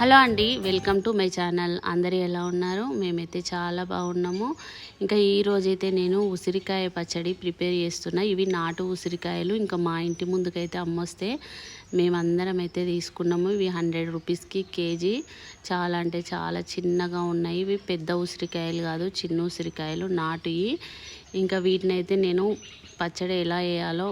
Hello అండి welcome to my channel. అందరు ఎలా ఉన్నారు? మేమైతే చాలా బాగున్నాము. ఇంకా ఈరోజైతే నేను ఉసిరికాయ పచ్చడి ప్రిపేర్ చేస్తున్నా. ఇవి నాటు ఉసిరికాయలు. ఇంకా మా ఇంటి ముందుకైతే అమ్మొస్తే మేమందరం అయితే తీసుకున్నాము. ఇవి హండ్రెడ్ రూపీస్కి కేజీ. చాలా అంటే చాలా చిన్నగా ఉన్నాయి. ఇవి పెద్ద ఉసిరికాయలు కాదు చిన్న ఉసిరికాయలు నాటువి ఇంకా వీటిని అయితే నేను పచ్చడి ఎలా వేయాలో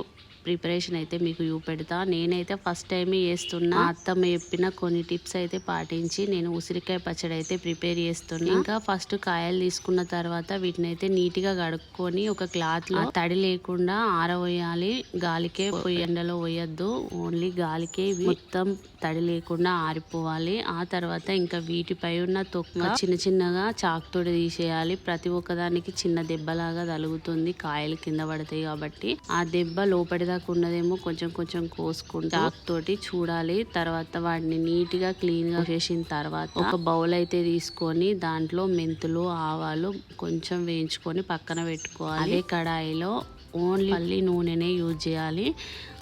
ప్రిపరేషన్ అయితే మీకు చూపెడతా. నేనైతే ఫస్ట్ టైమే చేస్తున్నా. అత్తమ్మ చెప్పిన కొన్ని టిప్స్ అయితే పాటించి నేను ఉసిరికాయ పచ్చడి అయితే ప్రిపేర్ చేస్తున్నా. ఇంకా ఫస్ట్ కాయలు తీసుకున్న తర్వాత వీటిని అయితే నీట్గా కడుక్కొని ఒక క్లాత్లో తడి లేకుండా ఆరవేయాలి. గాలికే ఎండలో పోయొద్దు. ఓన్లీ గాలికే మొత్తం తడి లేకుండా ఆరిపోవాలి. ఆ తర్వాత ఇంకా వీటిపై ఉన్న తొక్క చిన్న చిన్నగా చాకుతోటి తీసేయాలి. ప్రతి ఒక్కదానికి చిన్న దెబ్బలాగా తలుగుతుంది కాయలు కింద పడతాయి కాబట్టి. ఆ దెబ్బ లోపలి దాకా ఉన్నదేమో కొంచెం కొంచెం కోసుకుంటా తోటి చూడాలి. తర్వాత వాటిని నీట్గా క్లీన్గా చేసిన తర్వాత ఒక బౌల్ అయితే తీసుకొని దాంట్లో మెంతులు ఆవాలు కొంచెం వేయించుకొని పక్కన పెట్టుకోవాలి. అదే కడాయిలో ఓన్లీ పల్లి నూనెనే యూజ్ చేయాలి.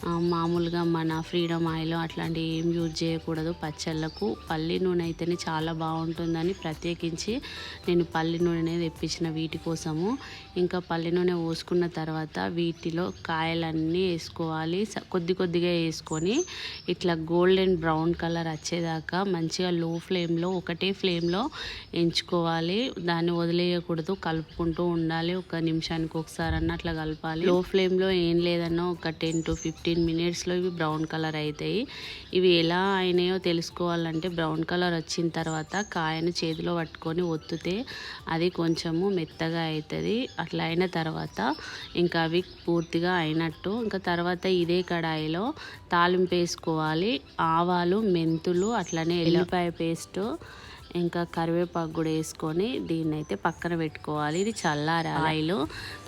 మామూలుగా మన ఫ్రీడమ్ ఆయిల్ అట్లాంటివి ఏం యూజ్ చేయకూడదు. పచ్చళ్ళకు పల్లి నూనె అయితేనే చాలా బాగుంటుందని ప్రత్యేకించి నేను పల్లి నూనెనే తెప్పించిన వీటి కోసము. ఇంకా పల్లి నూనె పోసుకున్న తర్వాత వీటిలో కాయలన్నీ వేసుకోవాలి. స- కొద్ది కొద్దిగా వేసుకొని ఇట్లా గోల్డెన్ బ్రౌన్ కలర్ వచ్చేదాకా మంచిగా లో ఫ్లేమ్లో ఒకటే ఫ్లేమ్లో ఎంచుకోవాలి. దాన్ని వదిలేయకూడదు. కలుపుకుంటూ ఉండాలి. ఒక నిమిషానికి ఒకసారి అన్న అట్లా కలపాలి. లో ఫ్లేమ్లో ఏం లేదన్నా ఒక టెన్ టు ఫిఫ్టీన్ మినిట్స్లో ఇవి బ్రౌన్ కలర్ అవుతాయి ఇవి ఎలా అయినాయో తెలుసుకోవాలంటే బ్రౌన్ కలర్ వచ్చిన తర్వాత కాయను చేతిలో పట్టుకొని ఒత్తితే అది కొంచెము మెత్తగా అవుతుంది అట్లా అయిన తర్వాత ఇంకా అవి పూర్తిగా అయినట్టు ఇంకా తర్వాత ఇదే కడాయిలో తాలింపు వేసుకోవాలి. ఆవాలు మెంతులు అట్లనే ఎల్లిపాయ పేస్ట్ ఇంకా కరివేపాకు కూడా వేసుకొని దీన్ని అయితే పక్కన పెట్టుకోవాలి. ఇది చల్లారి ఆయిల్.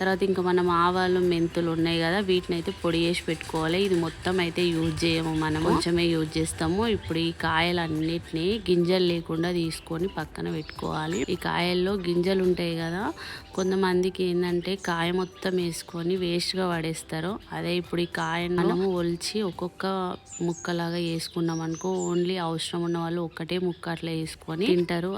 తర్వాత ఇంకా మనం ఆవాలు మెంతులు ఉన్నాయి కదా వీటిని అయితే పొడి చేసి పెట్టుకోవాలి. ఇది మొత్తం అయితే యూజ్ చేయము మనం కొంచెమే యూజ్ చేస్తాము. ఇప్పుడు ఈ కాయలన్నిటిని గింజలు లేకుండా తీసుకొని పక్కన పెట్టుకోవాలి. ఈ కాయల్లో గింజలు ఉంటాయి కదా కొంతమందికి ఏంటంటే కాయ మొత్తం వేసుకొని వేస్ట్గా పడేస్తారు. అదే ఇప్పుడు ఈ కాయను మనము ఒలిచి ఒక్కొక్క ముక్కలాగా వేసుకున్నాం అనుకో ఓన్లీ అవసరం ఉన్న వాళ్ళు ఒక్కటే ముక్క అట్లా వేసుకొని తింటారు.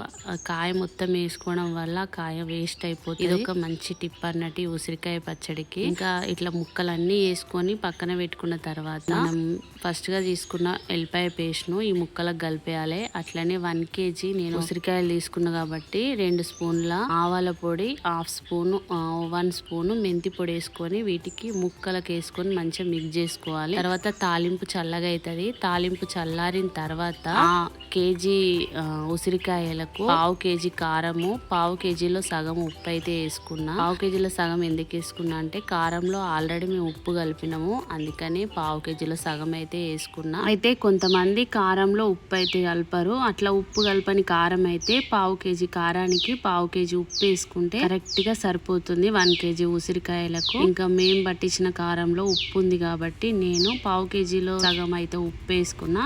కాయ మొత్తం వేసుకోవడం వల్ల కాయ వేస్ట్ అయిపోతుంది. ఇది ఒక మంచి టిప్ అన్నట్టు ఉసిరికాయ పచ్చడికి. ఇంకా ఇట్లా ముక్కలన్నీ వేసుకొని పక్కన పెట్టుకున్న తర్వాత మనం ఫస్ట్గా తీసుకున్న ఎల్లిపాయ పేస్ట్ను ఈ ముక్కలకు కలిపేయాలి. అట్లనే వన్ కేజీ నేను ఉసిరికాయలు తీసుకున్నా కాబట్టి రెండు స్పూన్ల ఆవాల పొడి హాఫ్ స్పూన్ వన్ స్పూన్ మెంతి పొడి వేసుకొని వీటికి ముక్కలకు వేసుకొని మంచిగా మిక్స్ చేసుకోవాలి. తర్వాత తాలింపు చల్లగా అవుతుంది తాలింపు చల్లారిన తర్వాత కేజీ ఆ, ఉసిరికాయలకు పావు కేజీ కారము పావు కేజీలో సగం ఉప్పు అయితే వేసుకున్నా. పావు కేజీలో సగం ఎందుకు వేసుకున్నా అంటే కారంలో ఆల్రెడీ మేము ఉప్పు కలిపినాము. అందుకని పావు కేజీలో సగం అయితే వేసుకున్నా. అయితే కొంతమంది కారంలో ఉప్పు అయితే కలపరు. అట్లా ఉప్పు కలపని కారం అయితే పావు కేజీ కారానికి పావు కేజీ ఉప్పు వేసుకుంటే కరెక్ట్గా సరిపోతుంది వన్ కేజీ ఉసిరికాయలకు. ఇంకా మేము పట్టించిన కారంలో ఉప్పు ఉంది కాబట్టి నేను పావు కేజీలో సగం అయితే ఉప్పు వేసుకున్నా.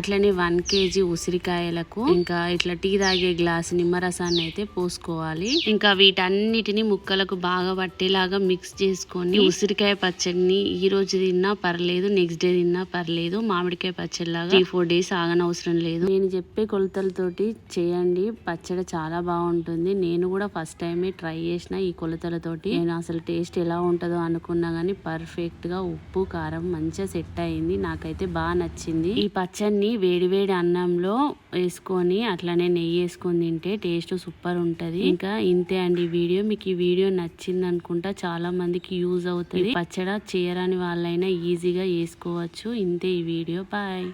అట్లనే వన్ కేజీ ఉసిరికాయలకు. ఇంకా ఇట్లా టీ తాగే గ్లాస్ నిమ్మరసాన్ని అయితే పోసుకోవాలి. ఇంకా వీటన్నిటిని ముక్కలకు బాగా పట్టేలాగా మిక్స్ చేసుకొని ఉసిరికాయ పచ్చడిని ఈ రోజు తిన్నా పర్లేదు నెక్స్ట్ డే తిన్నా పర్లేదు మామిడికాయ పచ్చడి లాగా త్రీ ఫోర్ డేస్ ఆగనవసరం లేదు. నేను చెప్పే కొలతలతోటి చేయండి పచ్చడి చాలా బాగుంటుంది. నేను కూడా ఫస్ట్ టైమే ట్రై చేసిన ఈ కొలతలతోటి. నేను అసలు టేస్ట్ ఎలా ఉంటుందో అనుకున్నా గానీ పర్ఫెక్ట్గా ఉప్పు కారం మంచిగా సెట్ అయింది. నాకైతే బాగా నచ్చింది. ఈ పచ్చడిని వేడి వేడి అన్నంలో వేసుకొని అట్లా అలానే నెయ్యి వేసుకొని తింటే టేస్ట్ సూపర్ ఉంటది. ఇంకా ఇంతే అండి ఈ వీడియో. మీకు ఈ వీడియో నచ్చింది అనుకుంటా చాలా మందికి యూజ్ అవుతుంది. పచ్చడ చేయరాని వాళ్ళైనా ఈజీగా వేసుకోవచ్చు. ఇంతే ఈ వీడియో. బాయ్.